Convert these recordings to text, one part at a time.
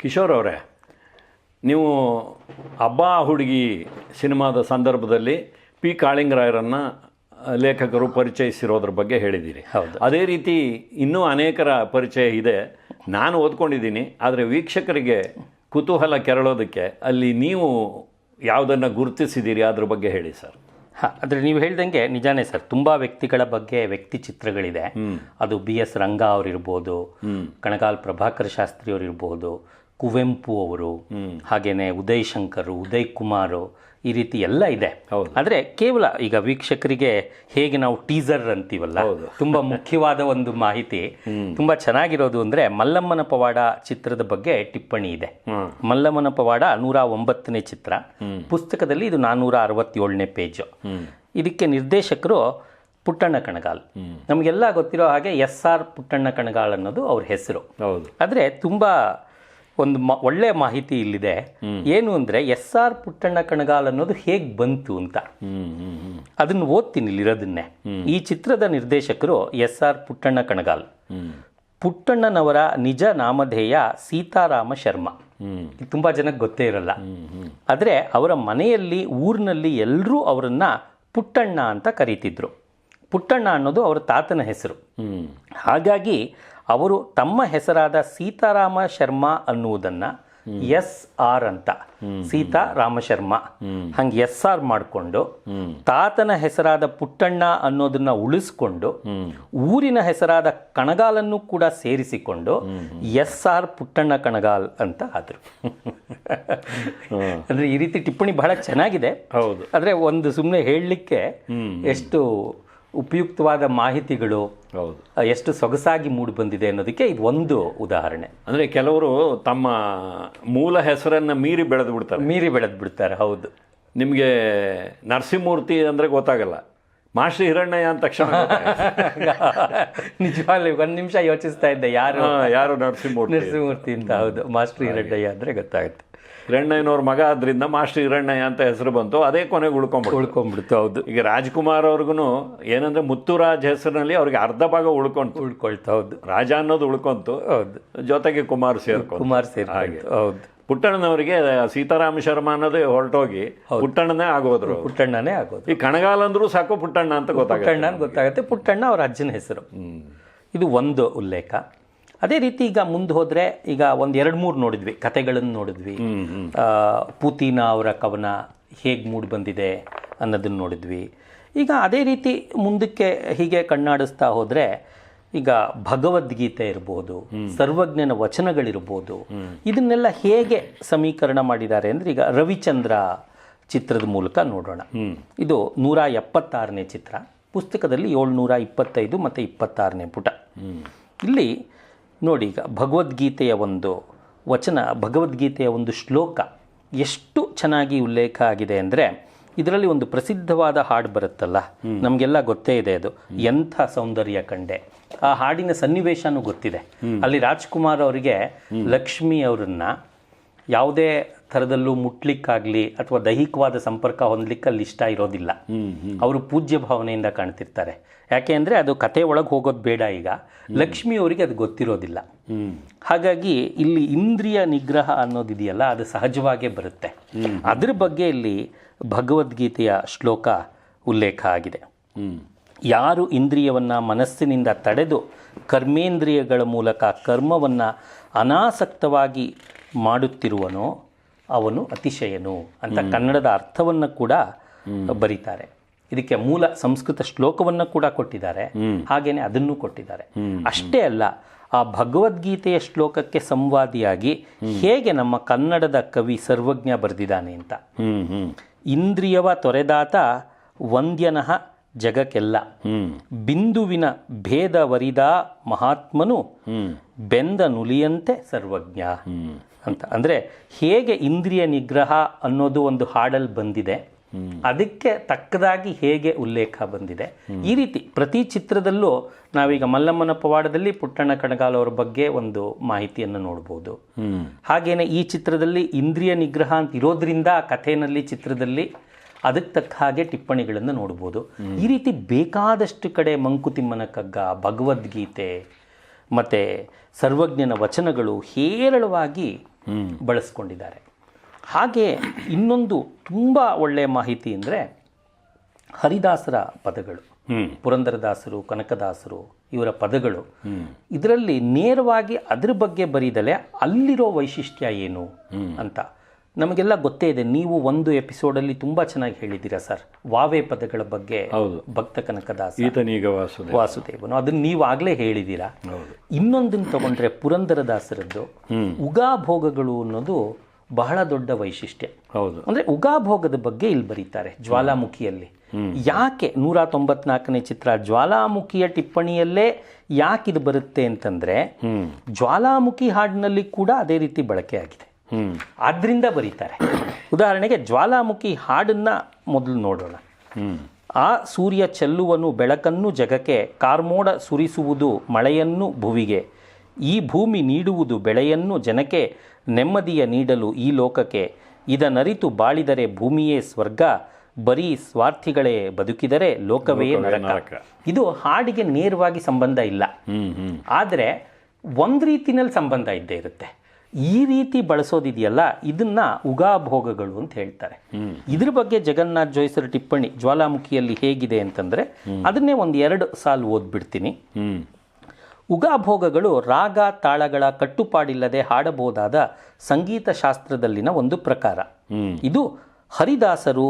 ಕಿಶೋರ್ ಅವರೇ ನೀವು ಹಬ್ಬ ಹುಡುಗಿ ಸಿನಿಮಾದ ಸಂದರ್ಭದಲ್ಲಿ ಪಿ ಕಾಳಿಂಗರಾಯರನ್ನು ಲೇಖಕರು ಪರಿಚಯಿಸಿರೋದ್ರ ಬಗ್ಗೆ ಹೇಳಿದ್ದೀರಿ. ಹೌದು. ಅದೇ ರೀತಿ ಇನ್ನೂ ಅನೇಕರ ಪರಿಚಯ ಇದೆ. ನಾನು ಓದ್ಕೊಂಡಿದ್ದೀನಿ ಆದರೆ ವೀಕ್ಷಕರಿಗೆ ಕುತೂಹಲ ಕೆರಳೋದಕ್ಕೆ ಅಲ್ಲಿ ನೀವು ಯಾವುದನ್ನು ಗುರುತಿಸಿದ್ದೀರಿ ಅದ್ರ ಬಗ್ಗೆ ಹೇಳಿ ಸರ್. ಹಾಂ ಆದರೆ ನೀವು ಹೇಳ್ದಂಗೆ ನಿಜಾನೇ ಸರ್ ತುಂಬ ವ್ಯಕ್ತಿಗಳ ಬಗ್ಗೆ ವ್ಯಕ್ತಿ ಚಿತ್ರಗಳಿದೆ. ಅದು ಬಿ ಎಸ್ ರಂಗ ಅವರಿರ್ಬೋದು ಕಣಗಾಲ್ ಪ್ರಭಾಕರ್ ಶಾಸ್ತ್ರಿ ಅವರಿರ್ಬೋದು ಕುವೆಂಪು ಅವರು ಹಾಗೆಯೇ ಉದಯ್ ಶಂಕರ್ ಉದಯ್ ಕುಮಾರ್ ಈ ರೀತಿ ಎಲ್ಲ ಇದೆ. ಆದರೆ ಕೇವಲ ಈಗ ವೀಕ್ಷಕರಿಗೆ ಹೇಗೆ ನಾವು ಟೀಸರ್ ಅಂತೀವಲ್ಲ. ತುಂಬಾ ಮುಖ್ಯವಾದ ಒಂದು ಮಾಹಿತಿ. ತುಂಬ ಚೆನ್ನಾಗಿರೋದು ಅಂದರೆ ಮಲ್ಲಮ್ಮನ ಪವಾಡ ಚಿತ್ರದ ಬಗ್ಗೆ ಟಿಪ್ಪಣಿ ಇದೆ. ಮಲ್ಲಮ್ಮನ ಪವಾಡ ನೂರ ಒಂಬತ್ತನೇ ಚಿತ್ರ. ಪುಸ್ತಕದಲ್ಲಿ ಇದು ನಾನ್ನೂರ ಅರವತ್ತೇಳನೇ ಪೇಜು. ಇದಕ್ಕೆ ನಿರ್ದೇಶಕರು ಪುಟ್ಟಣ್ಣ ಕಣಗಾಲ್. ನಮಗೆಲ್ಲ ಗೊತ್ತಿರೋ ಹಾಗೆ ಎಸ್ ಆರ್ ಪುಟ್ಟಣ್ಣ ಕಣಗಾಲ್ ಅನ್ನೋದು ಅವ್ರ ಹೆಸರು. ಹೌದು. ಆದರೆ ತುಂಬ ಒಂದು ಒಳ್ಳೆ ಒಳ್ಳೆಯ ಮಾಹಿತಿ ಇಲ್ಲಿದೆ. ಏನು ಅಂದರೆ ಎಸ್ ಆರ್ ಪುಟ್ಟಣ್ಣ ಕಣಗಾಲ್ ಅನ್ನೋದು ಹೇಗೆ ಬಂತು ಅಂತ. ಅದನ್ನ ಓದ್ತೀನಿ ಇಲ್ಲಿರೋದನ್ನೇ ಈ ಚಿತ್ರದ ನಿರ್ದೇಶಕರು ಎಸ್ ಆರ್ ಪುಟ್ಟಣ್ಣ ಕಣಗಾಲ್. ಪುಟ್ಟಣ್ಣನವರ ನಿಜ ನಾಮಧೇಯ ಸೀತಾರಾಮ ಶರ್ಮಾ. ತುಂಬ ಜನಕ್ಕೆ ಗೊತ್ತೇ ಇರಲ್ಲ. ಆದರೆ ಅವರ ಮನೆಯಲ್ಲಿ ಊರಿನಲ್ಲಿ ಎಲ್ಲರೂ ಅವರನ್ನ ಪುಟ್ಟಣ್ಣ ಅಂತ ಕರೀತಿದ್ರು. ಪುಟ್ಟಣ್ಣ ಅನ್ನೋದು ಅವರ ತಾತನ ಹೆಸರು. ಹಾಗಾಗಿ ಅವರು ತಮ್ಮ ಹೆಸರಾದ ಸೀತಾರಾಮ ಶರ್ಮಾ ಅನ್ನುವುದನ್ನ ಎಸ್ ಆರ್ ಅಂತ. ಸೀತಾ ರಾಮ ಶರ್ಮಾ. ಹಂಗೆ ಎಸ್ ಆರ್ ಮಾಡಿಕೊಂಡು ತಾತನ ಹೆಸರಾದ ಪುಟ್ಟಣ್ಣ ಅನ್ನೋದನ್ನ ಉಳಿಸ್ಕೊಂಡು ಊರಿನ ಹೆಸರಾದ ಕಣಗಾಲನ್ನು ಕೂಡ ಸೇರಿಸಿಕೊಂಡು ಎಸ್ ಆರ್ ಪುಟ್ಟಣ್ಣ ಕಣಗಾಲ್ ಅಂತ ಆದರು. ಅಂದ್ರೆ ಈ ರೀತಿ ಟಿಪ್ಪಣಿ ಬಹಳ ಚೆನ್ನಾಗಿದೆ. ಹೌದು. ಆದರೆ ಒಂದು ಸುಮ್ಮನೆ ಹೇಳಲಿಕ್ಕೆ ಎಷ್ಟು ಉಪಯುಕ್ತವಾದ ಮಾಹಿತಿಗಳು ಎಷ್ಟು ಸೊಗಸಾಗಿ ಮೂಡಿ ಬಂದಿದೆ ಅನ್ನೋದಕ್ಕೆ ಇದು ಒಂದು ಉದಾಹರಣೆ. ಅಂದರೆ ಕೆಲವರು ತಮ್ಮ ಮೂಲ ಹೆಸರನ್ನು ಮೀರಿ ಬೆಳೆದು ಬಿಡ್ತಾರೆ. ಮೀರಿ ಬೆಳೆದು ಬಿಡ್ತಾರೆ ಹೌದು. ನಿಮಗೆ ನರಸಿಂಹಮೂರ್ತಿ ಅಂದರೆ ಗೊತ್ತಾಗಲ್ಲ. ಮಾಸ್ಟರ್ ಹಿರಣ್ಣಯ್ಯ ಅಂತ ತಕ್ಷಣ ನಿಜವಾಗ್ಲೂ ಒಂದು ನಿಮಿಷ ಯೋಚಿಸ್ತಾ ಇದ್ದೆ ಯಾರು ಯಾರು ನರಸಿಂಹಮೂರ್ತಿ ನರಸಿಂಹಮೂರ್ತಿ ಅಂತ ಹೌದು. ಮಾಸ್ಟರ್ ಹಿರಣ್ಣಯ್ಯ ಅಂದ್ರೆ ಗೊತ್ತಾಗುತ್ತೆ. ಹಿರಣ್ಣಯ್ಯನವ್ರ ಮಗ ಆದ್ರಿಂದ ಮಾಸ್ಟರ್ ಹಿರಣ್ಣಯ್ಯ ಅಂತ ಹೆಸರು ಬಂತು. ಅದೇ ಕೊನೆಗೆ ಉಳ್ಕೊಂಡ್ಬಿಟ್ಟು ಉಳ್ಕೊಂಡ್ಬಿಡ್ತು ಹೌದು. ಈಗ ರಾಜ್ಕುಮಾರ್ ಅವ್ರಿಗೂ ಏನಂದ್ರೆ ಮುತ್ತುರಾಜ್ ಹೆಸರಿನಲ್ಲಿ ಅವ್ರಿಗೆ ಅರ್ಧ ಭಾಗ ಉಳ್ಕೊಂತು ಉಳ್ಕೊಳ್ತಾ ಹೌದು. ರಾಜ ಅನ್ನೋದು ಉಳ್ಕೊಂತು. ಹೌದು. ಜೊತೆಗೆ ಕುಮಾರ್ ಸೇರ್ಕೊಂಡು ಕುಮಾರ್ ಸೇರಿ ಹೌದು. ಪುಟ್ಟಣ್ಣನವರಿಗೆ ಸೀತಾರಾಮ ಶರ್ಮಾ ಅನ್ನೋದೇ ಹೊರಟೋಗಿ ಪುಟ್ಟಣ್ಣನೇ ಆಗೋದ್ರು ಪುಟ್ಟಣ್ಣನೇ ಆಗೋದು ಈ ಕಣಗಾಲ ಅಂದ್ರೂ ಸಾಕು ಪುಟ್ಟಣ್ಣ ಅಂತ ಗೊತ್ತಾಗುತ್ತೆ. ಪುಟ್ಟಣ್ಣ ಗೊತ್ತಾಗುತ್ತೆ. ಪುಟ್ಟಣ್ಣ ಅವ್ರ ಅಜ್ಜನ ಹೆಸರು. ಇದು ಒಂದು ಉಲ್ಲೇಖ. ಅದೇ ರೀತಿ ಈಗ ಮುಂದೆ ಹೋದರೆ ಈಗ ಒಂದು ಎರಡು ಮೂರು ನೋಡಿದ್ವಿ ಕತೆಗಳನ್ನು ನೋಡಿದ್ವಿ. ಪೂತಿನ ಅವರ ಕವನ ಹೇಗೆ ಮೂಡಿ ಬಂದಿದೆ ಅನ್ನೋದನ್ನು ನೋಡಿದ್ವಿ. ಈಗ ಅದೇ ರೀತಿ ಮುಂದಕ್ಕೆ ಹೀಗೆ ಕಣ್ಣಾಡಿಸ್ತಾ ಹೋದರೆ ಈಗ ಭಗವದ್ಗೀತೆ ಇರ್ಬೋದು ಸರ್ವಜ್ಞನ ವಚನಗಳಿರ್ಬೋದು ಇದನ್ನೆಲ್ಲ ಹೇಗೆ ಸಮೀಕರಣ ಮಾಡಿದ್ದಾರೆ ಅಂದರೆ ಈಗ ರವಿಚಂದ್ರ ಚಿತ್ರದ ಮೂಲಕ ನೋಡೋಣ. ಇದು ನೂರ ಎಪ್ಪತ್ತಾರನೇ ಚಿತ್ರ. ಪುಸ್ತಕದಲ್ಲಿ ಏಳ್ನೂರ ಇಪ್ಪತ್ತೈದು ಮತ್ತು ಇಪ್ಪತ್ತಾರನೇ ಪುಟ. ಇಲ್ಲಿ ನೋಡಿ ಈಗ ಭಗವದ್ಗೀತೆಯ ಒಂದು ವಚನ ಭಗವದ್ಗೀತೆಯ ಒಂದು ಶ್ಲೋಕ ಎಷ್ಟು ಚೆನ್ನಾಗಿ ಉಲ್ಲೇಖ ಆಗಿದೆ ಅಂದರೆ ಇದರಲ್ಲಿ ಒಂದು ಪ್ರಸಿದ್ಧವಾದ ಹಾಡು ಬರುತ್ತಲ್ಲ ನಮಗೆಲ್ಲ ಗೊತ್ತೇ ಇದೆ ಅದು ಎಂಥ ಸೌಂದರ್ಯ ಕಂಡೆ. ಆ ಹಾಡಿನ ಸನ್ನಿವೇಶನೂ ಗೊತ್ತಿದೆ. ಅಲ್ಲಿ ರಾಜ್ಕುಮಾರ್ ಅವರಿಗೆ ಲಕ್ಷ್ಮಿ ಅವರನ್ನ ಯಾವುದೇ ಥರದಲ್ಲೂ ಮುಟ್ಲಿಕ್ಕಾಗಲಿ ಅಥವಾ ದೈಹಿಕವಾದ ಸಂಪರ್ಕ ಹೊಂದಲಿಕ್ಕೆ ಅಲ್ಲಿ ಇಷ್ಟ ಇರೋದಿಲ್ಲ. ಅವರು ಪೂಜ್ಯ ಭಾವನೆಯಿಂದ ಕಾಣ್ತಿರ್ತಾರೆ. ಯಾಕೆ ಅಂದರೆ ಅದು ಕತೆ ಒಳಗೆ ಹೋಗೋದು ಬೇಡ ಈಗ. ಲಕ್ಷ್ಮಿಯವರಿಗೆ ಅದು ಗೊತ್ತಿರೋದಿಲ್ಲ. ಹಾಗಾಗಿ ಇಲ್ಲಿ ಇಂದ್ರಿಯ ನಿಗ್ರಹ ಅನ್ನೋದಿದೆಯಲ್ಲ ಅದು ಸಹಜವಾಗೇ ಬರುತ್ತೆ. ಅದ್ರ ಬಗ್ಗೆ ಇಲ್ಲಿ ಭಗವದ್ಗೀತೆಯ ಶ್ಲೋಕ ಉಲ್ಲೇಖ ಆಗಿದೆ. ಯಾರು ಇಂದ್ರಿಯವನ್ನು ಮನಸ್ಸಿನಿಂದ ತಡೆದು ಕರ್ಮೇಂದ್ರಿಯಗಳ ಮೂಲಕ ಕರ್ಮವನ್ನು ಅನಾಸಕ್ತವಾಗಿ ಮಾಡುತ್ತಿರುವನೋ ಅವನು ಅತಿಶಯನು ಅಂತ ಕನ್ನಡದ ಅರ್ಥವನ್ನು ಕೂಡ ಬರೀತಾರೆ. ಇದಕ್ಕೆ ಮೂಲ ಸಂಸ್ಕೃತ ಶ್ಲೋಕವನ್ನು ಕೂಡ ಕೊಟ್ಟಿದ್ದಾರೆ. ಹಾಗೇನೆ ಅದನ್ನು ಕೊಟ್ಟಿದ್ದಾರೆ. ಅಷ್ಟೇ ಅಲ್ಲ ಆ ಭಗವದ್ಗೀತೆಯ ಶ್ಲೋಕಕ್ಕೆ ಸಂವಾದಿಯಾಗಿ ಹೇಗೆ ನಮ್ಮ ಕನ್ನಡದ ಕವಿ ಸರ್ವಜ್ಞ ಬರೆದಿದ್ದಾನೆ ಅಂತ. ಇಂದ್ರಿಯವ ತೊರೆದಾತ ವಂದ್ಯನಃ ಜಗಕ್ಕೆಲ್ಲ. ಬಿಂದುವಿನ ಭೇದವರಿದ ಮಹಾತ್ಮನು ಬೆಂದ ನುಲಿಯಂತೆ ಸರ್ವಜ್ಞ. ಅಂತ. ಅಂದ್ರೆ ಹೇಗೆ ಇಂದ್ರಿಯ ನಿಗ್ರಹ ಅನ್ನೋದು ಒಂದು ಹಾಡಲ್ಲಿ ಬಂದಿದೆ. ಅದಕ್ಕೆ ತಕ್ಕದಾಗಿ ಹೇಗೆ ಉಲ್ಲೇಖ ಬಂದಿದೆ. ಈ ರೀತಿ ಪ್ರತಿ ಚಿತ್ರದಲ್ಲೂ ನಾವೀಗ ಮಲ್ಲಮ್ಮನ ಪವಾಡದಲ್ಲಿ ಪುಟ್ಟಣ್ಣ ಕಣಗಾಲ್ ಅವರ ಬಗ್ಗೆ ಒಂದು ಮಾಹಿತಿಯನ್ನು ನೋಡ್ಬೋದು. ಹಾಗೇನೆ ಈ ಚಿತ್ರದಲ್ಲಿ ಇಂದ್ರಿಯ ನಿಗ್ರಹ ಅಂತ ಇರೋದ್ರಿಂದ ಕಥೆನಲ್ಲಿ ಚಿತ್ರದಲ್ಲಿ ಅದಕ್ಕೆ ತಕ್ಕ ಹಾಗೆ ಟಿಪ್ಪಣಿಗಳನ್ನು ನೋಡ್ಬೋದು. ಈ ರೀತಿ ಬೇಕಾದಷ್ಟು ಕಡೆ ಮಂಕುತಿಮ್ಮನ ಕಗ್ಗ, ಭಗವದ್ಗೀತೆ ಮತ್ತು ಸರ್ವಜ್ಞನ ವಚನಗಳು ಹೇರಳವಾಗಿ ಬಳಸ್ಕೊಂಡಿದ್ದಾರೆ. ಹಾಗೆ ಇನ್ನೊಂದು ತುಂಬ ಒಳ್ಳೆಯ ಮಾಹಿತಿ ಅಂದರೆ ಹರಿದಾಸರ ಪದಗಳು. ಪುರಂದರದಾಸರು ಕನಕದಾಸರು ಇವರ ಪದಗಳು. ಇದರಲ್ಲಿ ನೇರವಾಗಿ ಅದ್ರ ಬಗ್ಗೆ ಬರೀದಲೆ ಅಲ್ಲಿರೋ ವೈಶಿಷ್ಟ್ಯ ಏನು ಅಂತ. ನಮಗೆಲ್ಲ ಗೊತ್ತೇ ಇದೆ ನೀವು ಒಂದು ಎಪಿಸೋಡಲ್ಲಿ ತುಂಬ ಚೆನ್ನಾಗಿ ಹೇಳಿದ್ದೀರಾ ಸರ್. ವಾವೆ ಪದಗಳ ಬಗ್ಗೆ ಹೌದು. ಭಕ್ತ ಕನಕದಾಸ ಈತನೀಗ ವಾಸುದೇವ. ವಾಸುದೇವನು. ಅದನ್ನ ನೀವು ಆಗಲೇ ಹೇಳಿದ್ದೀರಾ. ಹೌದು. ಇನ್ನೊಂದನ್ನು ತಗೊಂಡ್ರೆ ಪುರಂದರದಾಸರದ್ದು ಉಗಾಭೋಗಗಳು ಅನ್ನೋದು ಬಹಳ ದೊಡ್ಡ ವೈಶಿಷ್ಟ್ಯ. ಹೌದು. ಅಂದ್ರೆ ಉಗಾಭೋಗದ ಬಗ್ಗೆ ಇಲ್ಲಿ ಬರೀತಾರೆ ಜ್ವಾಲಾಮುಖಿಯಲ್ಲಿ. ಯಾಕೆ ನೂರ ತೊಂಬತ್ನಾಲ್ಕನೇ ಚಿತ್ರ ಜ್ವಾಲಾಮುಖಿಯ ಟಿಪ್ಪಣಿಯಲ್ಲೇ ಯಾಕಿದು ಬರುತ್ತೆ ಅಂತಂದ್ರೆ ಜ್ವಾಲಾಮುಖಿ ಹಾಡಿನಲ್ಲಿ ಕೂಡ ಅದೇ ರೀತಿ ಬಳಕೆ ಆಗಿದೆ. ಹ್ಮ್ ಆದ್ರಿಂದ ಬರೀತಾರೆ. ಉದಾಹರಣೆಗೆ ಜ್ವಾಲಾಮುಖಿ ಹಾಡನ್ನ ಮೊದಲು ನೋಡೋಣ. ಆ ಸೂರ್ಯ ಚೆಲ್ಲುವನು ಬೆಳಕನ್ನು ಜಗಕ್ಕೆ ಕಾರ್ಮೋಡ ಸುರಿಸುವುದು ಮಳೆಯನ್ನು ಭುವಿಗೆ ಈ ಭೂಮಿ ನೀಡುವುದು ಬೆಳೆಯನ್ನು ಜನಕ್ಕೆ ನೆಮ್ಮದಿಯ ನೀಡಲು ಈ ಲೋಕಕ್ಕೆ ಇದನ್ನರಿತು ಬಾಳಿದರೆ ಭೂಮಿಯೇ ಸ್ವರ್ಗ ಬರೀ ಸ್ವಾರ್ಥಿಗಳೇ ಬದುಕಿದರೆ ಲೋಕವೇ ನರಕ. ಇದು ಹಾಡಿಗೆ ನೇರವಾಗಿ ಸಂಬಂಧ ಇಲ್ಲ. ಆದರೆ ಒಂದು ರೀತಿನಲ್ಲಿ ಸಂಬಂಧ ಇದ್ದೇ ಇರುತ್ತೆ. ಈ ರೀತಿ ಬಳಸೋದಿದೆಯಲ್ಲ ಇದನ್ನ ಉಗಾಭೋಗಗಳು ಅಂತ ಹೇಳ್ತಾರೆ. ಇದ್ರ ಬಗ್ಗೆ ಜಗನ್ನಾಥ್ ಜೋಯಿಸರ ಟಿಪ್ಪಣಿ ಜ್ವಾಲಾಮುಖಿಯಲ್ಲಿ ಹೇಗಿದೆ ಅಂತಂದ್ರೆ ಅದನ್ನೇ ಒಂದು ಎರಡು ಸಾಲು ಓದ್ಬಿಡ್ತೀನಿ. ಉಗಾಭೋಗಗಳು ರಾಗ ತಾಳಗಳ ಕಟ್ಟುಪಾಡಿಲ್ಲದೆ ಹಾಡಬಹುದಾದ ಸಂಗೀತ ಶಾಸ್ತ್ರದಲ್ಲಿನ ಒಂದು ಪ್ರಕಾರ. ಇದು ಹರಿದಾಸರು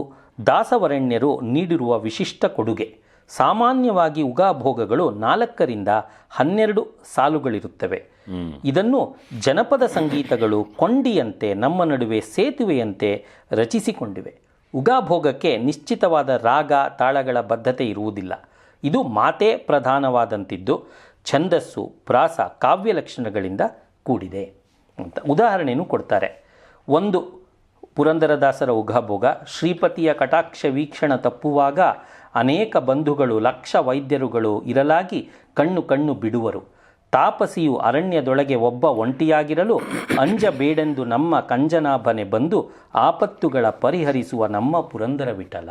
ದಾಸವರಣ್ಯರು ನೀಡಿರುವ ವಿಶಿಷ್ಟ ಕೊಡುಗೆ. ಸಾಮಾನ್ಯವಾಗಿ ಉಗಾಭೋಗಗಳು ನಾಲ್ಕರಿಂದ ಹನ್ನೆರಡು ಸಾಲುಗಳಿರುತ್ತವೆ. ಇದನ್ನು ಜನಪದ ಸಂಗೀತಗಳು ಕೊಂಡಿಯಂತೆ ನಮ್ಮ ನಡುವೆ ಸೇತುವೆಯಂತೆ ರಚಿಸಿಕೊಂಡಿವೆ. ಉಗಾಭೋಗಕ್ಕೆ ನಿಶ್ಚಿತವಾದ ರಾಗ ತಾಳಗಳ ಬದ್ಧತೆ ಇರುವುದಿಲ್ಲ. ಇದು ಮಾತೇ ಪ್ರಧಾನವಾದಂತಿದ್ದು ಛಂದಸ್ಸು ಪ್ರಾಸ ಕಾವ್ಯ ಲಕ್ಷಣಗಳಿಂದ ಕೂಡಿದೆ ಅಂತ ಉದಾಹರಣೆಯನ್ನು ಕೊಡ್ತಾರೆ. ಒಂದು ಪುರಂದರದಾಸರ ಉಗಾಭೋಗ ಶ್ರೀಪತಿಯ ಕಟಾಕ್ಷ ವೀಕ್ಷಣ ತಪ್ಪುವಾಗ ಅನೇಕ ಬಂಧುಗಳು, ಲಕ್ಷ ವೈದ್ಯರುಗಳು ಇರಲಾಗಿ ಕಣ್ಣು ಕಣ್ಣು ಬಿಡುವರು. ತಾಪಸಿಯು ಅರಣ್ಯದೊಳಗೆ ಒಬ್ಬ ಒಂಟಿಯಾಗಿರಲು ಅಂಜಬೇಡೆಂದು ನಮ್ಮ ಕಂಜನಾಭನೆ ಬಂದು ಆಪತ್ತುಗಳ ಪರಿಹರಿಸುವ ನಮ್ಮ ಪುರಂದರ ವಿಠಲ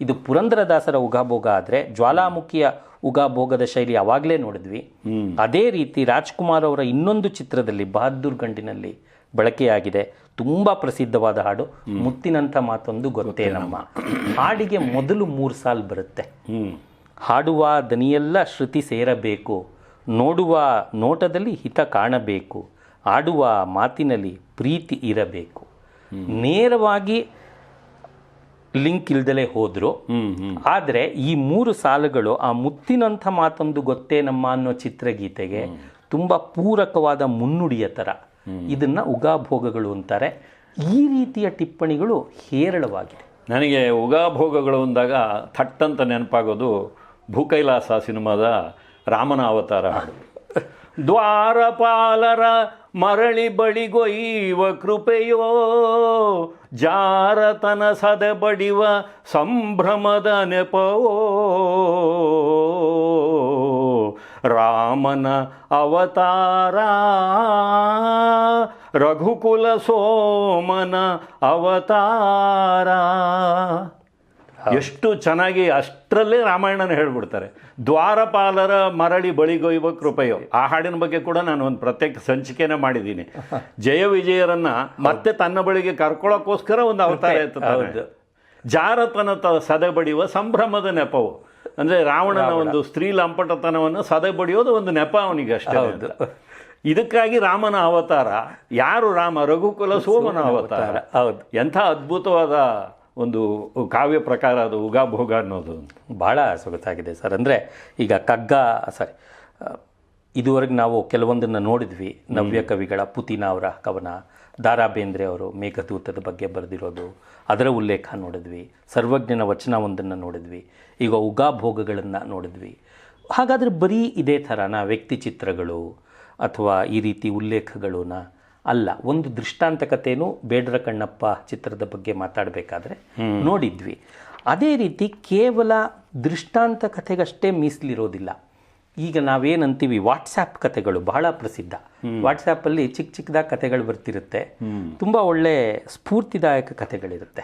ಇದು ಪುರಂದರದಾಸರ ಉಗಾಭೋಗ ಆದರೆ ಜ್ವಾಲಾಮುಖಿಯ ಉಗಾಭೋಗದ ಶೈಲಿ ಅವಾಗಲೇ ನೋಡಿದ್ವಿ. ಅದೇ ರೀತಿ ರಾಜ್ಕುಮಾರ್ ಅವರ ಇನ್ನೊಂದು ಚಿತ್ರದಲ್ಲಿ ಬಹದ್ದೂರ್ ಗಂಡಿನಲ್ಲಿ ಬಳಕೆಯಾಗಿದೆ. ತುಂಬ ಪ್ರಸಿದ್ಧವಾದ ಹಾಡು. ಮುತ್ತಿನಂಥ ಮಾತೊಂದು ಗೊತ್ತೇ ನಮ್ಮ. ಹಾಡಿಗೆ ಮೊದಲು ಮೂರು ಸಾಲ್ ಬರುತ್ತೆ. ಹಾಡುವ ದನಿಯೆಲ್ಲ ಶ್ರುತಿ ಸೇರಬೇಕು. ನೋಡುವ ನೋಟದಲ್ಲಿ ಹಿತ ಕಾಣಬೇಕು. ಆಡುವ ಮಾತಿನಲ್ಲಿ ಪ್ರೀತಿ ಇರಬೇಕು. ನೇರವಾಗಿ ಲಿಂಕ್ ಇಲ್ದಲೆ ಹೋದ್ರು. ಆದರೆ ಈ ಮೂರು ಸಾಲುಗಳು ಆ ಮುತ್ತಿನಂಥ ಮಾತೊಂದು ಗೊತ್ತೇ ನಮ್ಮ ಅನ್ನೋ ಚಿತ್ರಗೀತೆಗೆ ತುಂಬ ಪೂರಕವಾದ ಮುನ್ನುಡಿಯ ಥರ ಇದನ್ನ ಉಗಾಭೋಗಗಳು ಅಂತಾರೆ. ಈ ರೀತಿಯ ಟಿಪ್ಪಣಿಗಳು ಹೇರಳವಾಗಿದೆ. ನನಗೆ ಉಗಾಭೋಗಗಳು ಅಂದಾಗ ಥಟ್ಟಂತ ನೆನಪಾಗೋದು ಭೂಕೈಲಾಸ ಸಿನಿಮಾದ ರಾಮನ ಅವತಾರ ಹಾಡು. ದ್ವಾರಪಾಲರ ಮರಳಿ ಬಳಿಗೊಯ್ಯುವ ಕೃಪೆಯೋ ಜಾರತನ ಸದ ಬಡಿವ ಸಂಭ್ರಮದ ನೆಪವೋ. ರಾಮನ ಅವತಾರ ರಘುಕುಲ ಸೋಮನ ಅವತಾರ. ಎಷ್ಟು ಚೆನ್ನಾಗಿ ಅಷ್ಟರಲ್ಲೇ ರಾಮಾಯಣನ ಹೇಳ್ಬಿಡ್ತಾರೆ. ದ್ವಾರಪಾಲರ ಮರಳಿ ಬಳಿಗೊಯ್ಯುವ ಕೃಪೆಯೋ. ಆ ಹಾಡಿನ ಬಗ್ಗೆ ಕೂಡ ನಾನು ಒಂದು ಪ್ರತ್ಯೇಕ ಸಂಚಿಕೆನ ಮಾಡಿದ್ದೀನಿ. ಜಯ ವಿಜಯರನ್ನ ಮತ್ತೆ ತನ್ನ ಬಳಿಗೆ ಕರ್ಕೊಳ್ಳೋಕ್ಕೋಸ್ಕರ ಒಂದು ಅವತಾರ ಇರ್ತದೆ ಜಾರತನ ತ ಸದೆ ಬಡಿಯುವ ಸಂಭ್ರಮದ ನೆಪವು. ಅಂದ್ರೆ ರಾವಣನ ಒಂದು ಸ್ತ್ರೀ ಲಂಪಟತನವನ್ನು ಸದೆ ಬಡಿಯೋದು ಒಂದು ನೆಪ ಅವನಿಗೆ ಅಷ್ಟೇ. ಇದಕ್ಕಾಗಿ ರಾಮನ ಅವತಾರ ಯಾರು ರಾಮ? ರಘುಕುಲ ಸೋಮನ ಅವತಾರ. ಹೌದು. ಎಂಥ ಅದ್ಭುತವಾದ ಒಂದು ಕಾವ್ಯ ಪ್ರಕಾರ ಅದು ಉಗಾಭೋಗ ಅನ್ನೋದು ಭಾಳ ಸೊಗತಾಗಿದೆ ಸರ್. ಅಂದರೆ ಈಗ ಕಗ್ಗ ಸಾರಿ ಇದುವರೆಗೆ ನಾವು ಕೆಲವೊಂದನ್ನು ನೋಡಿದ್ವಿ. ನವ್ಯ ಕವಿಗಳ ಪುತಿನ ಅವರ ಕವನ ದಾರಾ ಬೇಂದ್ರೆ ಅವರು ಮೇಘದೂತದ ಬಗ್ಗೆ ಬರೆದಿರೋದು ಅದರ ಉಲ್ಲೇಖ ನೋಡಿದ್ವಿ. ಸರ್ವಜ್ಞನ ವಚನ ಒಂದನ್ನು ನೋಡಿದ್ವಿ. ಈಗ ಉಗಾಭೋಗಗಳನ್ನು ನೋಡಿದ್ವಿ. ಹಾಗಾದರೆ ಬರೀ ಇದೇ ಥರನ ವ್ಯಕ್ತಿ ಚಿತ್ರಗಳು ಅಥವಾ ಈ ರೀತಿ ಉಲ್ಲೇಖಗಳನ್ನ ಅಲ್ಲ ಒಂದು ದೃಷ್ಟಾಂತ ಕಥೆನೂ ಬೇಡರ ಕಣ್ಣಪ್ಪ ಚಿತ್ರದ ಬಗ್ಗೆ ಮಾತಾಡಬೇಕಾದ್ರೆ ನೋಡಿದ್ವಿ. ಅದೇ ರೀತಿ ಕೇವಲ ದೃಷ್ಟಾಂತ ಕಥೆಗಷ್ಟೇ ಮೀಸಲಿರೋದಿಲ್ಲ. ಈಗ ನಾವೇನಂತೀವಿ ವಾಟ್ಸ್ಆ್ಯಪ್ ಕಥೆಗಳು ಬಹಳ ಪ್ರಸಿದ್ಧ. ವಾಟ್ಸ್ಆ್ಯಪಲ್ಲಿ ಚಿಕ್ಕ ಚಿಕ್ಕದಾಗಿ ಕಥೆಗಳು ಬರ್ತಿರುತ್ತೆ. ತುಂಬ ಒಳ್ಳೆ ಸ್ಫೂರ್ತಿದಾಯಕ ಕಥೆಗಳಿರುತ್ತೆ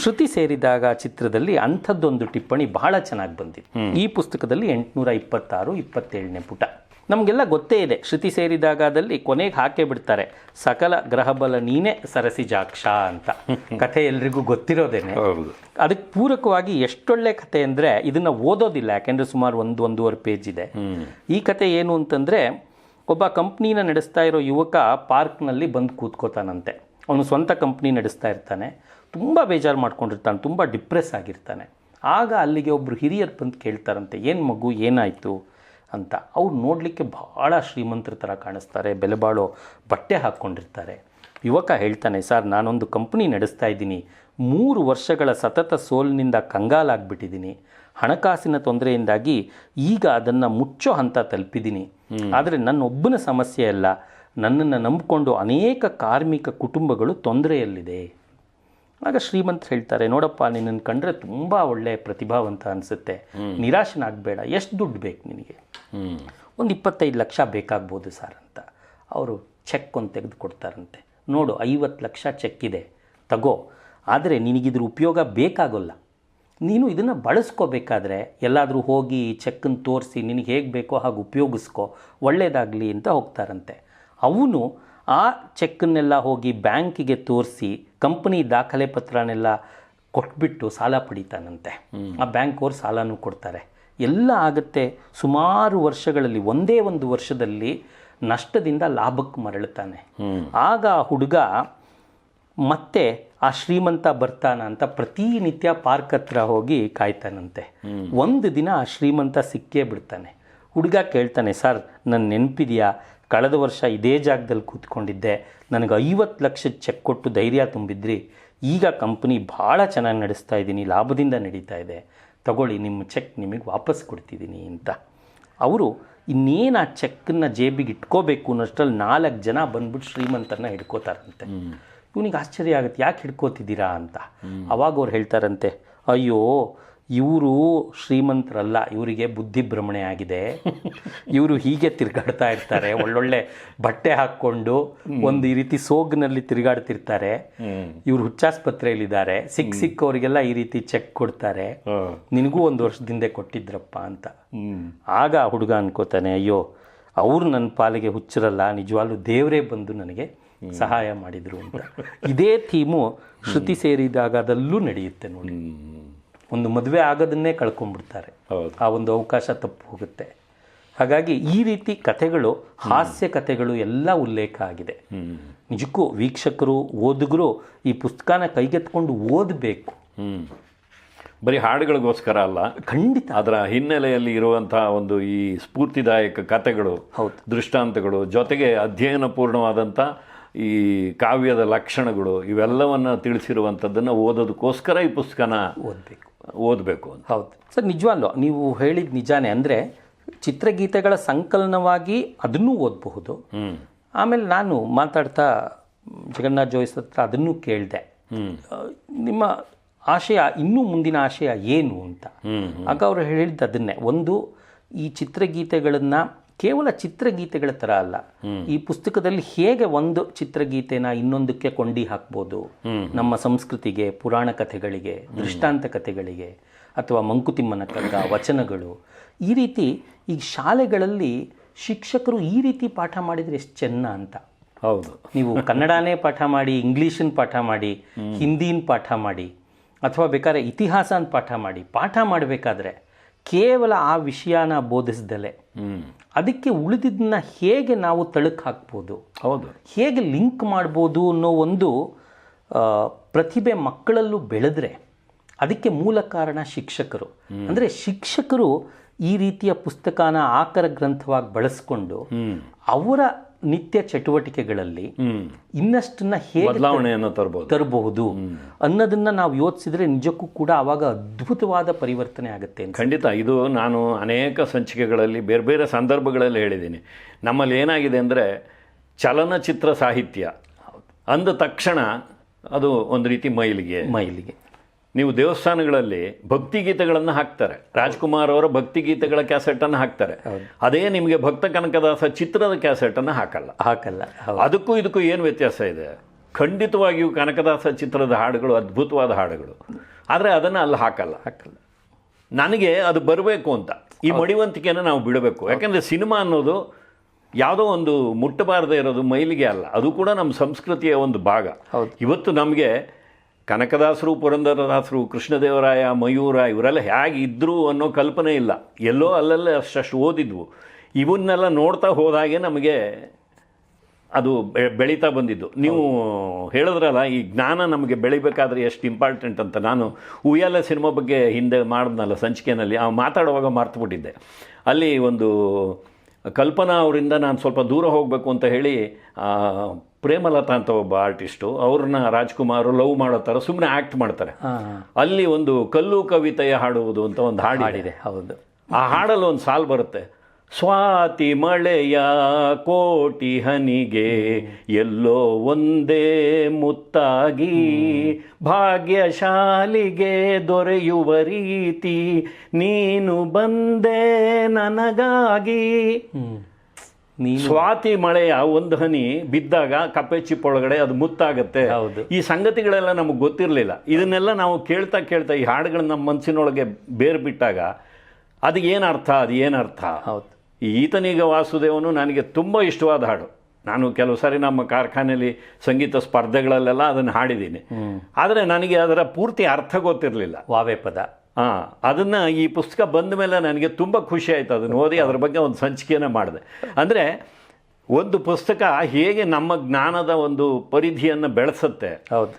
ಶ್ರುತಿ ಸೇರಿದಾಗ ಚಿತ್ರದಲ್ಲಿ ಅಂಥದ್ದೊಂದು ಟಿಪ್ಪಣಿ ಬಹಳ ಚೆನ್ನಾಗಿ ಬಂದಿದೆ ಈ ಪುಸ್ತಕದಲ್ಲಿ ಎಂಟುನೂರ ಇಪ್ಪತ್ತಾರು ಇಪ್ಪತ್ತೇಳನೇ ಪುಟ. ನಮಗೆಲ್ಲ ಗೊತ್ತೇ ಇದೆ. ಶ್ರುತಿ ಸೇರಿದಾಗದಲ್ಲಿ ಕೊನೆಗೆ ಹಾಕೇ ಬಿಡ್ತಾರೆ. ಸಕಲ ಗ್ರಹಬಲ ನೀನೇ ಸರಸಿಜಾಕ್ಷ ಅಂತ. ಕಥೆ ಎಲ್ರಿಗೂ ಗೊತ್ತಿರೋದೇನೆ. ಅದಕ್ಕೆ ಪೂರಕವಾಗಿ ಎಷ್ಟೊಳ್ಳೆ ಕತೆ ಅಂದರೆ ಇದನ್ನು ಓದೋದಿಲ್ಲ. ಯಾಕೆಂದರೆ ಸುಮಾರು ಒಂದು ಒಂದೂವರೆ ಪೇಜ್ ಇದೆ. ಈ ಕತೆ ಏನು ಅಂತಂದರೆ ಒಬ್ಬ ಕಂಪ್ನಿನ ನಡೆಸ್ತಾ ಇರೋ ಯುವಕ ಪಾರ್ಕ್ನಲ್ಲಿ ಬಂದು ಕೂತ್ಕೋತಾನಂತೆ. ಅವನು ಸ್ವಂತ ಕಂಪ್ನಿ ನಡೆಸ್ತಾ ಇರ್ತಾನೆ. ತುಂಬ ಬೇಜಾರು ಮಾಡ್ಕೊಂಡಿರ್ತಾನೆ. ತುಂಬ ಡಿಪ್ರೆಸ್ ಆಗಿರ್ತಾನೆ. ಆಗ ಅಲ್ಲಿಗೆ ಒಬ್ಬರು ಹಿರಿಯರು ಬಂದು ಕೇಳ್ತಾರಂತೆ ಏನು ಮಗು ಏನಾಯಿತು? ಅಂತ. ಅವ್ರು ನೋಡಲಿಕ್ಕೆ ಭಾಳ ಶ್ರೀಮಂತರ ಥರ ಕಾಣಿಸ್ತಾರೆ ಬೆಲೆ ಬಾಳೋ ಬಟ್ಟೆ ಹಾಕ್ಕೊಂಡಿರ್ತಾರೆ. ಯುವಕ ಹೇಳ್ತಾನೆ ಸರ್ ನಾನೊಂದು ಕಂಪ್ನಿ ನಡೆಸ್ತಾ ಇದ್ದೀನಿ. ಮೂರು ವರ್ಷಗಳ ಸತತ ಸೋಲಿನಿಂದ ಕಂಗಾಲಾಗ್ಬಿಟ್ಟಿದ್ದೀನಿ ಹಣಕಾಸಿನ ತೊಂದರೆಯಿಂದಾಗಿ ಈಗ ಅದನ್ನು ಮುಚ್ಚೋ ಹಂತ ತಲುಪಿದ್ದೀನಿ. ಆದರೆ ನನ್ನೊಬ್ಬನ ಸಮಸ್ಯೆ ಅಲ್ಲ. ನನ್ನನ್ನು ನಂಬಿಕೊಂಡು ಅನೇಕ ಕಾರ್ಮಿಕ ಕುಟುಂಬಗಳು ತೊಂದರೆಯಲ್ಲಿದೆ. ಆಗ ಶ್ರೀಮಂತ್ ಹೇಳ್ತಾರೆ ನೋಡಪ್ಪ ನಿನ್ನನ್ನು ಕಂಡ್ರೆ ತುಂಬ ಒಳ್ಳೆ ಪ್ರತಿಭಾವಂತ ಅನಿಸುತ್ತೆ. ನಿರಾಶನಾಗಬೇಡ ಎಷ್ಟು ದುಡ್ಡು ಬೇಕು ನಿನಗೆ? ಒಂದು ಇಪ್ಪತ್ತೈದು ಲಕ್ಷ ಬೇಕಾಗ್ಬೋದು ಸರ್ ಅಂತ. ಅವರು ಚೆಕ್ ಒಂದು ತೆಗೆದು ಕೊಡ್ತಾರಂತೆ ನೋಡು ಐವತ್ತು ಲಕ್ಷ ಚೆಕ್ ಇದೆ ತಗೋ. ಆದರೆ ನಿನಗಿದ್ರ ಉಪಯೋಗ ಬೇಕಾಗೋಲ್ಲ. ನೀನು ಇದನ್ನು ಬಳಸ್ಕೋಬೇಕಾದ್ರೆ ಎಲ್ಲಾದರೂ ಹೋಗಿ ಚೆಕ್ಕನ್ನು ತೋರಿಸಿ ನಿನಗೆ ಹೇಗೆ ಬೇಕೋ ಹಾಗೆ ಉಪಯೋಗಿಸ್ಕೋ ಒಳ್ಳೆಯದಾಗಲಿ ಅಂತ ಹೋಗ್ತಾರಂತೆ. ಅವನು ಆ ಚೆಕ್ಕನ್ನೆಲ್ಲ ಹೋಗಿ ಬ್ಯಾಂಕಿಗೆ ತೋರಿಸಿ ಕಂಪನಿ ದಾಖಲೆ ಪತ್ರನೆಲ್ಲ ಕೊಟ್ಬಿಟ್ಟು ಸಾಲ ಪಡಿತಾನಂತೆ. ಆ ಬ್ಯಾಂಕ್ ಅವ್ರು ಸಾಲನೂ ಕೊಡ್ತಾರೆ. ಎಲ್ಲ ಆಗುತ್ತೆ ಸುಮಾರು ವರ್ಷಗಳಲ್ಲಿ ಒಂದೇ ಒಂದು ವರ್ಷದಲ್ಲಿ ನಷ್ಟದಿಂದ ಲಾಭಕ್ಕೆ ಮರಳುತ್ತಾನೆ. ಆಗ ಆ ಹುಡುಗ ಮತ್ತೆ ಆ ಶ್ರೀಮಂತ ಬರ್ತಾನ ಅಂತ ಪ್ರತಿನಿತ್ಯ ಪಾರ್ಕ್ ಹತ್ರ ಹೋಗಿ ಕಾಯ್ತಾನಂತೆ. ಒಂದು ದಿನ ಆ ಶ್ರೀಮಂತ ಸಿಕ್ಕೇ ಬಿಡ್ತಾನೆ. ಹುಡುಗ ಕೇಳ್ತಾನೆ ಸರ್ ನನ್ನ ನೆನಪಿದೆಯಾ? ಕಳೆದ ವರ್ಷ ಇದೇ ಜಾಗದಲ್ಲಿ ಕೂತ್ಕೊಂಡಿದ್ದೆ. ನನಗೆ ಐವತ್ತು ಲಕ್ಷದ ಚೆಕ್ ಕೊಟ್ಟು ಧೈರ್ಯ ತುಂಬಿದ್ರಿ. ಈಗ ಕಂಪ್ನಿ ಭಾಳ ಚೆನ್ನಾಗಿ ನಡೆಸ್ತಾ ಇದ್ದೀನಿ ಲಾಭದಿಂದ ನಡೀತಾ ಇದೆ. ತಗೊಳ್ಳಿ ನಿಮ್ಮ ಚೆಕ್ ನಿಮಗೆ ವಾಪಸ್ ಕೊಡ್ತಿದ್ದೀನಿ ಅಂತ. ಅವರು ಇನ್ನೇನು ಆ ಚೆಕ್ಕನ್ನು ಜೇಬಿಗೆ ಇಟ್ಕೋಬೇಕು ಅನ್ನೋಷ್ಟರಲ್ಲಿ ನಾಲ್ಕು ಜನ ಬಂದ್ಬಿಟ್ಟು ಶ್ರೀಮಂತರನ್ನ ಹಿಡ್ಕೋತಾರಂತೆ. ಇವನಿಗೆ ಆಶ್ಚರ್ಯ ಆಗುತ್ತೆ ಯಾಕೆ ಹಿಡ್ಕೋತಿದ್ದೀರಾ ಅಂತ. ಅವಾಗ ಅವ್ರು ಹೇಳ್ತಾರಂತೆ ಅಯ್ಯೋ ಇವರು ಶ್ರೀಮಂತರಲ್ಲ ಇವರಿಗೆ ಬುದ್ಧಿಭ್ರಮಣೆ ಆಗಿದೆ. ಇವರು ಹೀಗೆ ತಿರುಗಾಡ್ತಾ ಇರ್ತಾರೆ. ಒಳ್ಳೊಳ್ಳೆ ಬಟ್ಟೆ ಹಾಕ್ಕೊಂಡು ಒಂದು ಈ ರೀತಿ ಸೋಗ್ನಲ್ಲಿ ತಿರುಗಾಡ್ತಿರ್ತಾರೆ. ಇವರು ಹುಚ್ಚಾಸ್ಪತ್ರೆಯಲ್ಲಿದ್ದಾರೆ. ಸಿಕ್ ಸಿಕ್ಕವರಿಗೆಲ್ಲ ಈ ರೀತಿ ಚೆಕ್ ಕೊಡ್ತಾರೆ. ನಿನಗೂ ಒಂದು ವರ್ಷದಿಂದ ಕೊಟ್ಟಿದ್ರಪ್ಪ ಅಂತ. ಆಗ ಹುಡುಗ ಅನ್ಕೋತಾನೆ ಅಯ್ಯೋ ಅವ್ರು ನನ್ನ ಪಾಲಿಗೆ ಹುಚ್ಚರಲ್ಲ ನಿಜವಾಗ್ಲೂ ದೇವರೇ ಬಂದು ನನಗೆ ಸಹಾಯ ಮಾಡಿದ್ರು ಅಂತ. ಇದೇ ಥೀಮು ಶ್ರುತಿ ಸೇರಿದಾಗದಲ್ಲೂ ನಡೆಯುತ್ತೆ ನೋಡಿ. ಒಂದು ಮದುವೆ ಆಗೋದನ್ನೇ ಕಳ್ಕೊಂಡ್ಬಿಡ್ತಾರೆ. ಹೌದು. ಆ ಒಂದು ಅವಕಾಶ ತಪ್ಪು ಹೋಗುತ್ತೆ. ಹಾಗಾಗಿ ಈ ರೀತಿ ಕಥೆಗಳು ಹಾಸ್ಯ ಕಥೆಗಳು ಎಲ್ಲ ಉಲ್ಲೇಖ ಆಗಿದೆ. ನಿಜಕ್ಕೂ ವೀಕ್ಷಕರು ಓದುಗರು ಈ ಪುಸ್ತಕನ ಕೈಗೆತ್ಕೊಂಡು ಓದಬೇಕು. ಬರೀ ಹಾಡುಗಳಿಗೋಸ್ಕರ ಅಲ್ಲ ಖಂಡಿತ. ಅದರ ಹಿನ್ನೆಲೆಯಲ್ಲಿ ಇರುವಂತಹ ಒಂದು ಈ ಸ್ಫೂರ್ತಿದಾಯಕ ಕಥೆಗಳು ಹೌದು. ದೃಷ್ಟಾಂತಗಳು ಜೊತೆಗೆ ಅಧ್ಯಯನ ಪೂರ್ಣವಾದಂಥ ಈ ಕಾವ್ಯದ ಲಕ್ಷಣಗಳು ಇವೆಲ್ಲವನ್ನು ತಿಳಿಸಿರುವಂಥದ್ದನ್ನು ಓದೋದಕ್ಕೋಸ್ಕರ ಈ ಪುಸ್ತಕನ ಓದಬೇಕು. ಓದಬೇಕು ಅಂತ. ಹೌದು. ಸರ್ ನಿಜವಲ್ಲ ನೀವು ಹೇಳಿದ ನಿಜಾನೇ ಅಂದರೆ ಚಿತ್ರಗೀತೆಗಳ ಸಂಕಲನವಾಗಿ ಅದನ್ನೂ ಓದಬಹುದು. ಆಮೇಲೆ ನಾನು ಮಾತಾಡ್ತಾ ಜಗನ್ನಾಥ್ ಜೋಯಿಸ್ ಹತ್ರ ಅದನ್ನು ಕೇಳಿದೆ. ನಿಮ್ಮ ಆಶಯ ಇನ್ನೂ ಮುಂದಿನ ಆಶಯ ಏನು ಅಂತ? ಆಗ ಅವರು ಹೇಳಿದ್ದು ಅದನ್ನೇ ಒಂದು ಈ ಚಿತ್ರಗೀತೆಗಳನ್ನು ಕೇವಲ ಚಿತ್ರಗೀತೆಗಳ ಥರ ಅಲ್ಲ. ಈ ಪುಸ್ತಕದಲ್ಲಿ ಹೇಗೆ ಒಂದು ಚಿತ್ರಗೀತೆನ ಇನ್ನೊಂದಕ್ಕೆ ಕೊಂಡಿ ಹಾಕ್ಬೋದು? ನಮ್ಮ ಸಂಸ್ಕೃತಿಗೆ ಪುರಾಣ ಕಥೆಗಳಿಗೆ ದೃಷ್ಟಾಂತ ಕಥೆಗಳಿಗೆ ಅಥವಾ ಮಂಕುತಿಮ್ಮನ ಕಗ್ಗ ವಚನಗಳು. ಈ ರೀತಿ ಈ ಶಾಲೆಗಳಲ್ಲಿ ಶಿಕ್ಷಕರು ಈ ರೀತಿ ಪಾಠ ಮಾಡಿದರೆ ಎಷ್ಟು ಚೆನ್ನ ಅಂತ. ಹೌದು. ನೀವು ಕನ್ನಡನೇ ಪಾಠ ಮಾಡಿ ಇಂಗ್ಲೀಷನ್ ಪಾಠ ಮಾಡಿ ಹಿಂದಿನ ಪಾಠ ಮಾಡಿ ಅಥವಾ ಬೇಕಾದ್ರೆ ಇತಿಹಾಸನ ಪಾಠ ಮಾಡಿ ಪಾಠ ಮಾಡಬೇಕಾದ್ರೆ ಕೇವಲ ಆ ವಿಷಯನ ಬೋಧಿಸ್ದಲೆ. ಅದಕ್ಕೆ ಉಳಿದಿದ್ದನ್ನ ಹೇಗೆ ನಾವು ತಳಕು ಹಾಕ್ಬೋದು? ಹೌದು. ಹೇಗೆ ಲಿಂಕ್ ಮಾಡ್ಬೋದು ಅನ್ನೋ ಒಂದು ಪ್ರತಿಭೆ ಮಕ್ಕಳಲ್ಲೂ ಬೆಳೆದ್ರೆ ಅದಕ್ಕೆ ಮೂಲ ಕಾರಣ ಶಿಕ್ಷಕರು. ಅಂದರೆ ಶಿಕ್ಷಕರು ಈ ರೀತಿಯ ಪುಸ್ತಕನ ಆಕರ ಗ್ರಂಥವಾಗಿ ಬಳಸ್ಕೊಂಡು ಅವರ ನಿತ್ಯ ಚಟುವಟಿಕೆಗಳಲ್ಲಿ ಇನ್ನಷ್ಟನ್ನ ಹೇಗೆ ಬದಲಾವಣೆಯನ್ನು ತರಬಹುದು ತರಬಹುದು ಅನ್ನೋದನ್ನ ನಾವು ಯೋಚಿಸಿದ್ರೆ ನಿಜಕ್ಕೂ ಕೂಡ ಆವಾಗ ಅದ್ಭುತವಾದ ಪರಿವರ್ತನೆ ಆಗುತ್ತೆ ಖಂಡಿತ. ಇದು ನಾನು ಅನೇಕ ಸಂಚಿಕೆಗಳಲ್ಲಿ ಬೇರೆ ಬೇರೆ ಸಂದರ್ಭಗಳಲ್ಲಿ ಹೇಳಿದ್ದೀನಿ. ನಮ್ಮಲ್ಲಿ ಏನಾಗಿದೆ ಅಂದರೆ ಚಲನಚಿತ್ರ ಸಾಹಿತ್ಯ ಅಂದ ತಕ್ಷಣ ಅದು ಒಂದು ರೀತಿ ಮೈಲಿಗೆ. ಮೈಲಿಗೆ. ನೀವು ದೇವಸ್ಥಾನಗಳಲ್ಲಿ ಭಕ್ತಿಗೀತೆಗಳನ್ನು ಹಾಕ್ತಾರೆ. ರಾಜ್ಕುಮಾರ್ ಅವರ ಭಕ್ತಿಗೀತೆಗಳ ಕ್ಯಾಸೆಟನ್ನು ಹಾಕ್ತಾರೆ. ಅದೇ ನಿಮಗೆ ಭಕ್ತ ಕನಕದಾಸ ಚಿತ್ರದ ಕ್ಯಾಸೆಟನ್ನು ಹಾಕಲ್ಲ. ಹಾಕಲ್ಲ. ಅದಕ್ಕೂ ಇದಕ್ಕೂ ಏನು ವ್ಯತ್ಯಾಸ ಇದೆ? ಖಂಡಿತವಾಗಿಯೂ ಕನಕದಾಸ ಚಿತ್ರದ ಹಾಡುಗಳು ಅದ್ಭುತವಾದ ಹಾಡುಗಳು. ಆದರೆ ಅದನ್ನು ಅಲ್ಲಿ ಹಾಕಲ್ಲ. ಹಾಕಲ್ಲ. ನನಗೆ ಅದು ಬರಬೇಕು ಅಂತ. ಈ ಮಡಿವಂತಿಕೆಯನ್ನು ನಾವು ಬಿಡಬೇಕು. ಯಾಕಂದರೆ ಸಿನಿಮಾ ಅನ್ನೋದು ಯಾವುದೋ ಒಂದು ಮುಟ್ಟಬಾರದೇ ಇರೋದು ಮೈಲಿಗೆ ಅಲ್ಲ. ಅದು ಕೂಡ ನಮ್ಮ ಸಂಸ್ಕೃತಿಯ ಒಂದು ಭಾಗ. ಇವತ್ತು ನಮಗೆ ಕನಕದಾಸರು, ಪುರಂದರದಾಸರು, ಕೃಷ್ಣದೇವರಾಯ, ಮಯೂರ ಇವರೆಲ್ಲ ಹೇಗೆ ಇದ್ರು ಅನ್ನೋ ಕಲ್ಪನೆ ಇಲ್ಲ. ಎಲ್ಲೋ ಅಲ್ಲಲ್ಲೇ ಅಷ್ಟು ಓದಿದ್ವು. ಇವನ್ನೆಲ್ಲ ನೋಡ್ತಾ ಹೋದಾಗೆ ನಮಗೆ ಅದು ಬೆಳೀತಾ ಬಂದಿದ್ದು. ನೀವು ಹೇಳಿದ್ರಲ್ಲ, ಈ ಜ್ಞಾನ ನಮಗೆ ಬೆಳಿಬೇಕಾದ್ರೆ ಎಷ್ಟು ಇಂಪಾರ್ಟೆಂಟ್ ಅಂತ ನಾನು ಉಯ್ಯಾಲ ಸಿನಿಮಾ ಬಗ್ಗೆ ಹಿಂದೆ ಮಾಡಿದ್ನಲ್ಲ ಸಂಚಿಕೆಯಲ್ಲಿ ಆ ಮಾತಾಡುವಾಗ ಮರ್ತುಬಿಟ್ಟಿದ್ದೆ ಅಲ್ಲಿ ಒಂದು ಕಲ್ಪನಾ ಅವರಿಂದ ನಾನು ಸ್ವಲ್ಪ ದೂರ ಹೋಗಬೇಕು ಅಂತ ಹೇಳಿ ಆ, ಪ್ರೇಮಲತಾ ಅಂತ ಒಬ್ಬ ಆರ್ಟಿಸ್ಟು ಅವ್ರನ್ನ ರಾಜ್ಕುಮಾರ್ ಲವ್ ಮಾಡೋ ಥರ ಸುಮ್ಮನೆ ಆ್ಯಕ್ಟ್ ಮಾಡ್ತಾರೆ. ಅಲ್ಲಿ ಒಂದು ಕಲ್ಲು ಕವಿತೆಯ ಹಾಡುವುದು ಅಂತ ಒಂದು ಹಾಡು ಹಾಡಿದೆ ಹೌದು. ಆ ಹಾಡಲ್ಲಿ ಒಂದು ಸಾಲು ಬರುತ್ತೆ. ಸ್ವಾತಿ ಮಳೆಯ ಕೋಟಿ ಹನಿಗೆ ಎಲ್ಲೋ ಒಂದೇ ಮುತ್ತಾಗಿ. ಭಾಗ್ಯಶಾಲಿಗೆ ದೊರೆಯುವ ರೀತಿ ನೀನು ಬಂದೆ ನನಗಾಗಿ. ಸ್ವಾತಿ ಮಳೆಯ ಒಂದು ಹನಿ ಬಿದ್ದಾಗ ಕಪ್ಪೆ ಚಿಪ್ಪೊಳಗಡೆ ಅದು ಮುತ್ತಾಗತ್ತೆ. ಹೌದು. ಈ ಸಂಗತಿಗಳೆಲ್ಲ ನಮಗೆ ಗೊತ್ತಿರಲಿಲ್ಲ. ಇದನ್ನೆಲ್ಲ ನಾವು ಕೇಳ್ತಾ ಕೇಳ್ತಾ ಈ ಹಾಡುಗಳು ನಮ್ಮ ಮನಸ್ಸಿನೊಳಗೆ ಬೇರೆ ಬಿಟ್ಟಾಗ ಅದು ಏನರ್ಥ ಅರ್ಥ ಅದು ಏನರ್ಥ ಹೌದು. ಈತನೀಗ ವಾಸುದೇವನು ನನಗೆ ತುಂಬ ಇಷ್ಟವಾದ ಹಾಡು. ನಾನು ಕೆಲವು ಸಾರಿ ನಮ್ಮ ಕಾರ್ಖಾನೆಯಲ್ಲಿ ಸಂಗೀತ ಸ್ಪರ್ಧೆಗಳಲ್ಲೆಲ್ಲ ಅದನ್ನು ಹಾಡಿದ್ದೀನಿ. ಆದರೆ ನನಗೆ ಅದರ ಪೂರ್ತಿ ಅರ್ಥ ಗೊತ್ತಿರಲಿಲ್ಲ. ವಾವೆ ಪದ. ಹಾಂ ಅದನ್ನು ಈ ಪುಸ್ತಕ ಬಂದ ಮೇಲೆ ನನಗೆ ತುಂಬ ಖುಷಿ ಆಯಿತು. ಅದನ್ನು ಓದಿ ಅದ್ರ ಬಗ್ಗೆ ಒಂದು ಸಂಚಿಕೆಯನ್ನು ಮಾಡಿದೆ. ಅಂದರೆ ಒಂದು ಪುಸ್ತಕ ಹೇಗೆ ನಮ್ಮ ಜ್ಞಾನದ ಒಂದು ಪರಿಧಿಯನ್ನು ಬೆಳೆಸುತ್ತೆ. ಹೌದು.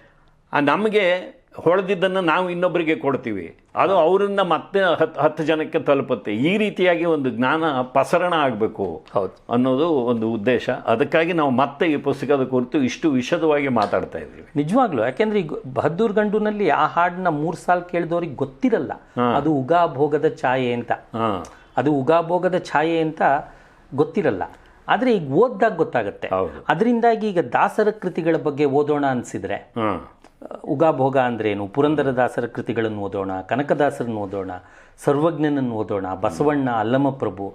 ಆ ನಮಗೆ ಹೊಳೆದಿದ್ದನ್ನು ನಾವು ಇನ್ನೊಬ್ಬರಿಗೆ ಕೊಡ್ತೀವಿ. ಅದು ಅವರಿಂದ ಮತ್ತೆ ಹತ್ತು ಹತ್ತು ಜನಕ್ಕೆ ತಲುಪುತ್ತೆ. ಈ ರೀತಿಯಾಗಿ ಒಂದು ಜ್ಞಾನ ಪಸರಣ ಆಗಬೇಕು ಹೌದು. ಅನ್ನೋದು ಒಂದು ಉದ್ದೇಶ. ಅದಕ್ಕಾಗಿ ನಾವು ಮತ್ತೆ ಈ ಪುಸ್ತಕದ ಕುರಿತು ಇಷ್ಟು ವಿಷದವಾಗಿ ಮಾತಾಡ್ತಾ ಇದ್ದೀವಿ. ನಿಜವಾಗ್ಲೂ. ಯಾಕೆಂದ್ರೆ ಈಗ ಬಹದ್ದೂರ್ ಗಂಡುನಲ್ಲಿ ಆ ಹಾಡನ್ನ ಮೂರು ಸಾಲ್ ಕೇಳಿದವ್ರಿಗೆ ಗೊತ್ತಿರಲ್ಲ. ಅದು ಉಗಾ ಭೋಗದ ಛಾಯೆ ಅಂತ. ಹಾಂ. ಅದು ಉಗಾ ಭೋಗದ ಛಾಯೆ ಅಂತ ಗೊತ್ತಿರಲ್ಲ. ಆದರೆ ಈಗ ಓದ್ದಾಗ ಗೊತ್ತಾಗುತ್ತೆ. ಅದರಿಂದಾಗಿ ಈಗ ದಾಸರ ಕೃತಿಗಳ ಬಗ್ಗೆ ಓದೋಣ ಅನಿಸಿದರೆ ಉಗಾಭೋಗ ಅಂದ್ರೇನು? ಪುರಂದರದಾಸರ ಕೃತಿಗಳನ್ನು ಓದೋಣ ಕನಕದಾಸರನ್ನು ಓದೋಣ ಸರ್ವಜ್ಞನನ್ನು ಓದೋಣ ಬಸವಣ್ಣ ಅಲ್ಲಮಪ್ರಭು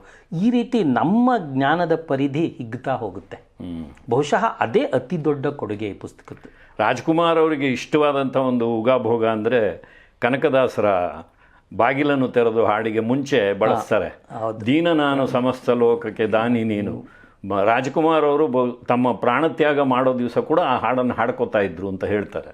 ಈ ರೀತಿ ನಮ್ಮ ಜ್ಞಾನದ ಪರಿಧಿ ಹಿಗ್ತಾ ಹೋಗುತ್ತೆ. ಬಹುಶಃ ಅದೇ ಅತಿ ದೊಡ್ಡ ಕೊಡುಗೆ ಈ ಪುಸ್ತಕದ್ದು. ರಾಜ್ಕುಮಾರ್ ಅವರಿಗೆ ಇಷ್ಟವಾದಂಥ ಒಂದು ಉಗಾಭೋಗ ಅಂದರೆ ಕನಕದಾಸರ ಬಾಗಿಲನ್ನು ತೆರೆದು ಹಾಡಿಗೆ ಮುಂಚೆ ಬಳಸ್ತಾರೆ. ದೀನ ನಾನು ಸಮಸ್ತ ಲೋಕಕ್ಕೆ ದಾನಿ ನೀನು. ರಾಜ್ಕುಮಾರ್ ಅವರು ತಮ್ಮ ಪ್ರಾಣತ್ಯಾಗ ಮಾಡೋ ದಿವಸ ಕೂಡ ಆ ಹಾಡನ್ನು ಹಾಡ್ಕೋತಾ ಇದ್ರು ಅಂತ ಹೇಳ್ತಾರೆ.